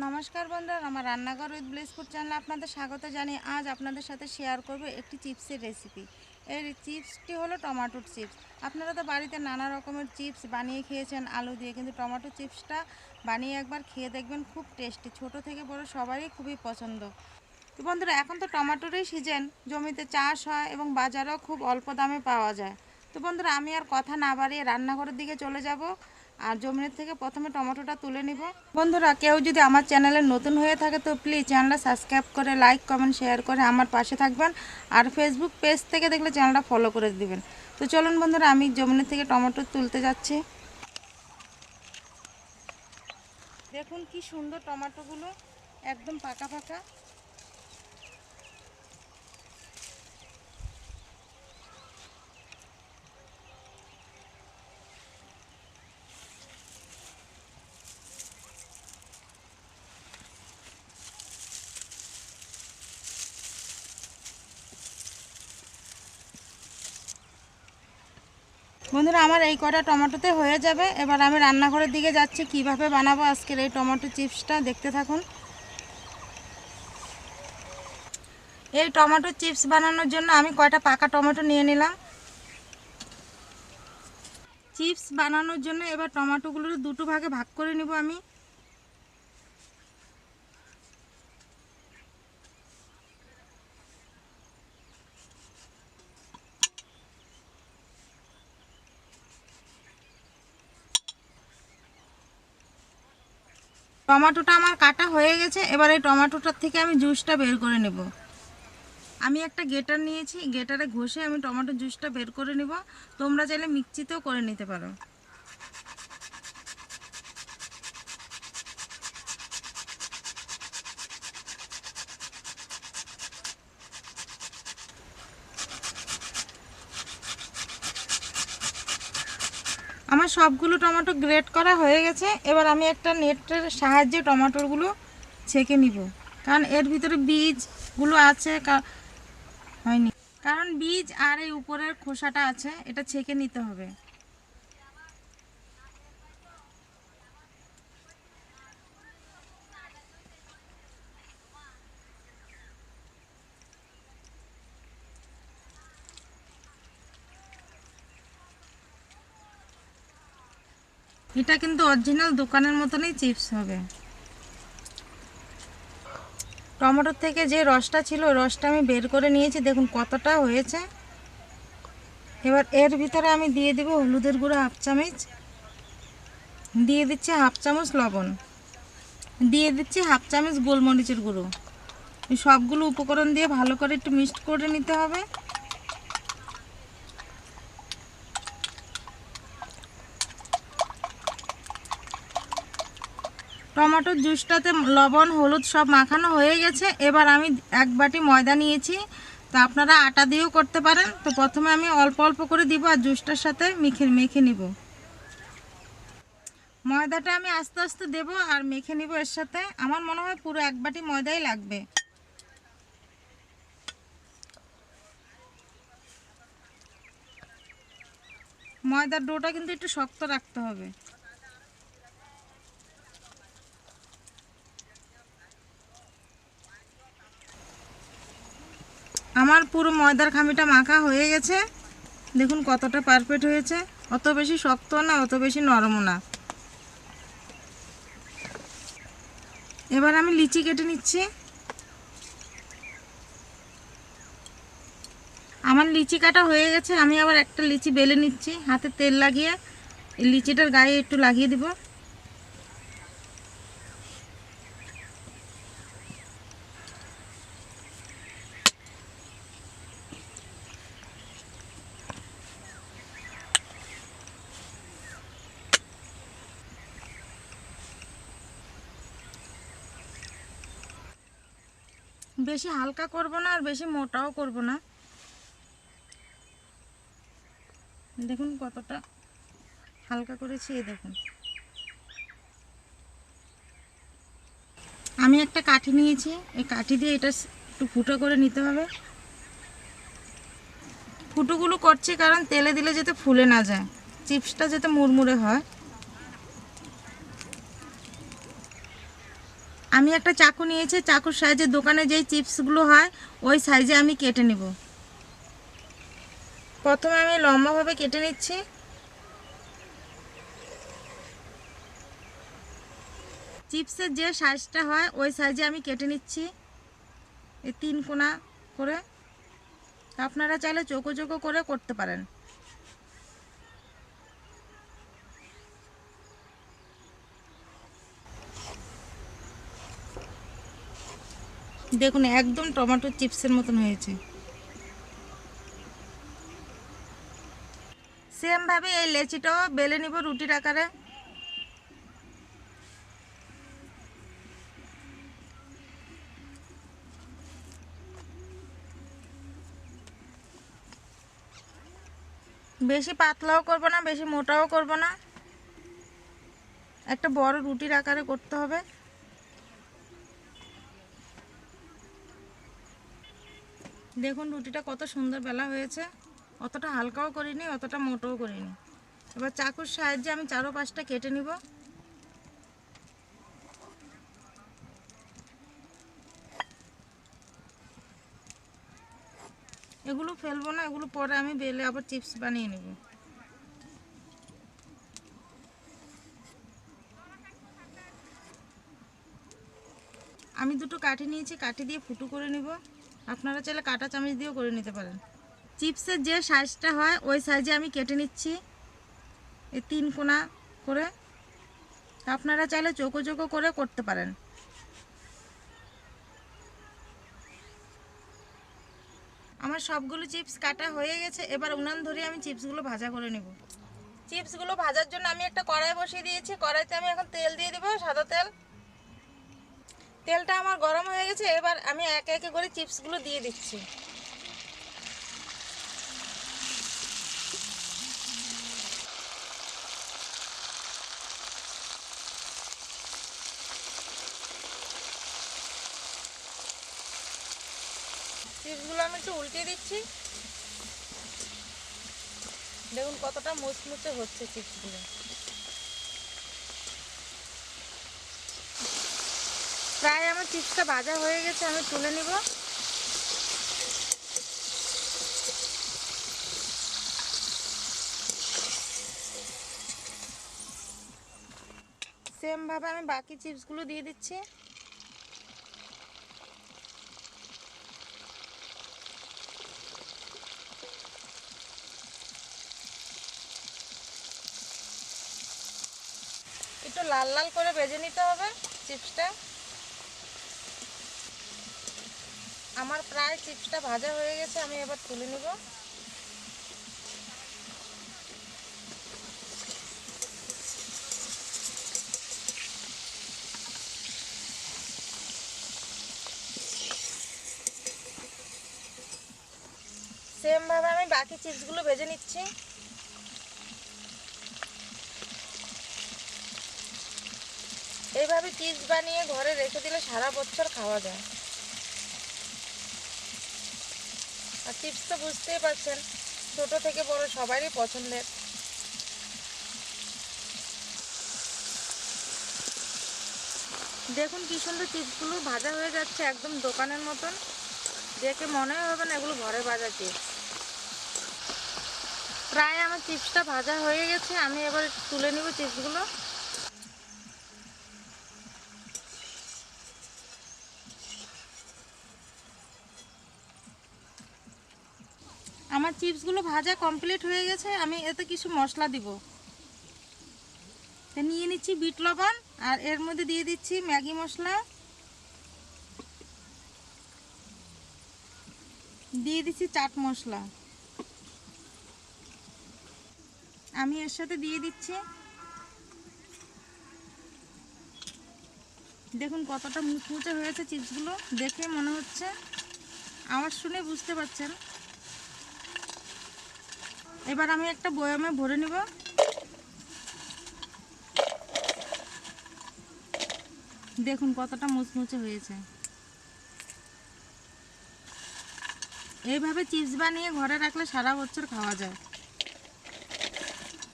নমস্কার বন্ধুরা, আমার রান্নাঘর উইথ ব্লেসফুড চ্যানেলে আপনাদের স্বাগত জানিয়ে আজ আপনাদের সাথে শেয়ার করব একটি চিপসের রেসিপি এর চিপসটি হলো টমেটোর চিপস আপনারা তো বাড়িতে নানা রকমের চিপস বানিয়ে খেয়েছেন, আলু দিয়ে, কিন্তু টমেটো চিপসটা বানিয়ে একবার খেয়ে দেখবেন, খুব টেস্টি ছোট থেকে বড় সবারই খুবই পছন্দ। তো বন্ধুরা, এখন তো টমেটোরই সিজন জমিতে চাষ হয় এবং বাজারেও খুব অল্প দামে পাওয়া যায়। তো বন্ধুরা, আমি আর কথা না বাড়িয়ে রান্নাঘরের দিকে চলে যাব। আর জমিনের থেকে প্রথমে টমেটোটা তুলে নিব। বন্ধুরা, কেউ যদি আমার চ্যানেলে নতুন হয়ে থাকে তো প্লিজ চ্যানেলটা সাবস্ক্রাইব করে লাইক কমেন্ট শেয়ার করে আমার পাশে থাকবেন। আর ফেসবুক পেজ থেকে দেখলে চ্যানেলটা ফলো করে দিবেন। তো চলুন বন্ধুরা, আমি জমিনের থেকে টমেটো তুলতে যাচ্ছি। দেখুন কি সুন্দর টমেটোগুলো, একদম পাকা পাকা। বন্ধুরা, আমার এই কটা টমেটোতে হয়ে যাবে। এবার আমি রান্নাঘরের দিকে যাচ্ছি, কীভাবে বানাবো আজকের এই টমেটো চিপসটা, দেখতে থাকুন। এই টমেটো চিপস বানানোর জন্য আমি কয়টা পাকা টমেটো নিয়ে নিলাম। চিপস বানানোর জন্য এবার টমেটোগুলো দুটো ভাগে ভাগ করে নিব আমি। টমেটোটা আমার কাটা হয়ে গেছে, এবার এই টমাটোটার থেকে আমি জুসটা বের করে নেব। আমি একটা গেটার নিয়েছি গেটারে ঘষে আমি টমেটো জুসটা বের করে নেব। তোমরা চাইলে মিক্সিতেও করে নিতে পারো। সবগুলো টমেটো গ্রেট করা হয়ে গেছে। এবার আমি একটা নেটের সাহায্যে টমেটোগুলো ছেঁকে নিব। কারণ এর ভিতরে বীজগুলো আছে হয়নি। কারণ বীজ আর এই উপরের খোসাটা আছে, এটা ছেঁকে নিতে হবে। এটা কিন্তু অরিজিনাল দোকানের মতনই চিপস হবে। টমেটোর থেকে যে রসটা ছিল রসটা আমি বের করে নিয়েছি। দেখুন কতটা হয়েছে। এবার এর ভিতরে আমি দিয়ে দেব হলুদের গুঁড়ো হাফ চামচ। দিয়ে দিচ্ছি হাফ চামচ লবণ। দিয়ে দিচ্ছি হাফ চামচ গোলমরিচের গুঁড়ো। সবগুলো উপকরণ দিয়ে ভালো করে একটু মিক্সড করে নিতে হবে। টমেটোর জুসটাতে লবণ, হলুদ সব মাখানো হয়ে গেছে। এবার আমি এক বাটি ময়দা নিয়েছি। তো আপনারা আটা দিয়েও করতে পারেন। তো প্রথমে আমি অল্প অল্প করে দিব আর জুসটার সাথে মেখে মেখে নিব। ময়দাটা আমি আস্তে আস্তে দেব আর মেখে নিব এর সাথে। আমার মনে হয় পুরো এক বাটি ময়দাই লাগবে। ময়দার ডোটা কিন্তু একটু শক্ত রাখতে হবে। আমার পুরো ময়দার খামিটা মাখা হয়ে গেছে। দেখুন কতটা পারফেক্ট হয়েছে। অত বেশি শক্ত না, অত বেশি নরমও না। এবার আমি লিচি কেটে নিচ্ছি। আমার লিচি কাটা হয়ে গেছে, আমি আবার একটা লিচি বেলে নিচ্ছি। হাতে তেল লাগিয়ে লিচিটার গায়ে একটু লাগিয়ে দিব। বেশি হালকা করব না আর বেশি মোটাও করব না। দেখুন কতটা হালকা করেছি, এই দেখুন। আমি একটা কাঠি নিয়েছি, এই কাঠি দিয়ে এটা একটু ফুটো করে নিতে হবে। ফুটোগুলো করছি কারণ তেলে দিলে যাতে ফুলে না যায়, চিপসটা যাতে মুড়মুড়ে হয়। আমি একটা চাকু নিয়েছি, চাকুর সাইজে দোকানে যেই চিপসগুলো হয়, ওই সাইজে আমি কেটে নেব। প্রথমে আমি লম্বাভাবে কেটে নিচ্ছি। চিপসের যে সাইজটা হয়, ওই সাইজে আমি কেটে নিচ্ছি। এই তিন কোনা করে। আপনারা চাইলে চোখো চোখো করে করতে পারেন। দেখুন, একদম টমেটো চিপসের মতন হয়েছে। সেমভাবে এই লেচিটাও বেলে নিব রুটির আকারে। বেশি পাতলাও করব না, বেশি মোটাও করব না। একটা বড় রুটির আকারে করতে হবে। দেখুন রুটিটা কত সুন্দর বেলা হয়েছে। অতটা হালকাও করিনি, অতটা মোটোও করিনি। এবার চাকুর সাহায্যে আমি চারো পাঁচটা কেটে নিব। এগুলো ফেলব না, এগুলো পরে আমি বেলে আবার চিপস বানিয়ে নেব। আমি দুটো কাঠি নিয়েছি, কাঠি দিয়ে ফুটো করে নিব। আপনারা চাইলে কাটা চামচ দিয়েও করে নিতে পারেন। চিপসের যে সাইজটা হয়, ওই সাইজে আমি কেটে নিচ্ছি এই তিন কোনা করে। আপনারা চাইলে চোখো চোখো করে করতে পারেন। আমার সবগুলো চিপস কাটা হয়ে গেছে, এবার উনান ধরে আমি চিপসগুলো ভাজা করে নেব। চিপসগুলো ভাজার জন্য আমি একটা কড়াই বসিয়ে দিয়েছি। কড়াইতে আমি এখন তেল দিয়ে দেবো, সাদা তেল। তেলটা আমার গরম হয়ে গেছে, এবার আমি একে একে করে চিপসগুলো দিয়ে দিচ্ছি। চিপসগুলো আমি একটু উল্টে দিচ্ছি। দেখুন কতটা মুচমুচে হচ্ছে চিপসগুলো। প্রায় আমার চিপসটা ভাজা হয়ে গেছে, আমি তুলে নিব। সেমভাবে আমি বাকি চিপসগুলো দিয়ে দিচ্ছি। একটু লাল লাল করে ভেজে নিতে হবে চিপসটা। আমার প্রায় চিপসটা ভাজা হয়ে গেছে, আমি এবার তুলে নিব। সেমভাবে আমি বাকি চিপসগুলো ভেজে নিচ্ছি। এইভাবে চিপস বানিয়ে ঘরে রেখে দিলে সারা বছর খাওয়া যায়। আর চিপস তো বুঝতেই পারছেন, ছোট থেকে বড় সবারই পছন্দের। দেখুন কি সুন্দর চিপসগুলো ভাজা হয়ে যাচ্ছে একদম দোকানের মতন। দেখে মনে হবে না এগুলো ঘরে ভাজা চিপস প্রায় আমার চিপসটা ভাজা হয়ে গেছে, আমি এবার তুলে নিব চিপসগুলো। আমার চিপসগুলো ভাজা কমপ্লিট হয়ে গেছে, আমি এতে কিছু মশলা দিব। নিয়ে নিচ্ছি বিট লবণ, আর এর মধ্যে দিয়ে দিচ্ছি ম্যাগি মশলা। দিয়ে দিচ্ছি চাট মশলা। আমি এর সাথে দিয়ে দিচ্ছি। দেখুন কতটা মুচমুচে হয়েছে চিপসগুলো, দেখে মনে হচ্ছে। আমার শুনে বুঝতে পারছেন। এবার আমি একটা বয়ামে ভরে নিব। দেখুন কতটা মুচমুচে হয়েছে। এইভাবে চিপস বানিয়ে ঘরে রাখলে সারা বছর খাওয়া যায়।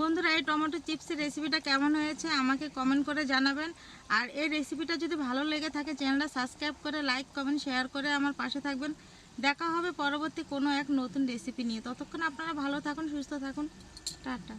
বন্ধুরা, এই টমেটো চিপসের রেসিপিটা কেমন হয়েছে আমাকে কমেন্ট করে জানাবেন। আর এই রেসিপিটা যদি ভালো লেগে থাকে চ্যানেলটা সাবস্ক্রাইব করে লাইক কমেন্ট শেয়ার করে আমার পাশে থাকবেন। দেখা হবে পরবর্তী কোনো এক নতুন রেসিপি নিয়ে। ততক্ষণ আপনারা ভালো থাকুন, সুস্থ থাকুন। টাটা।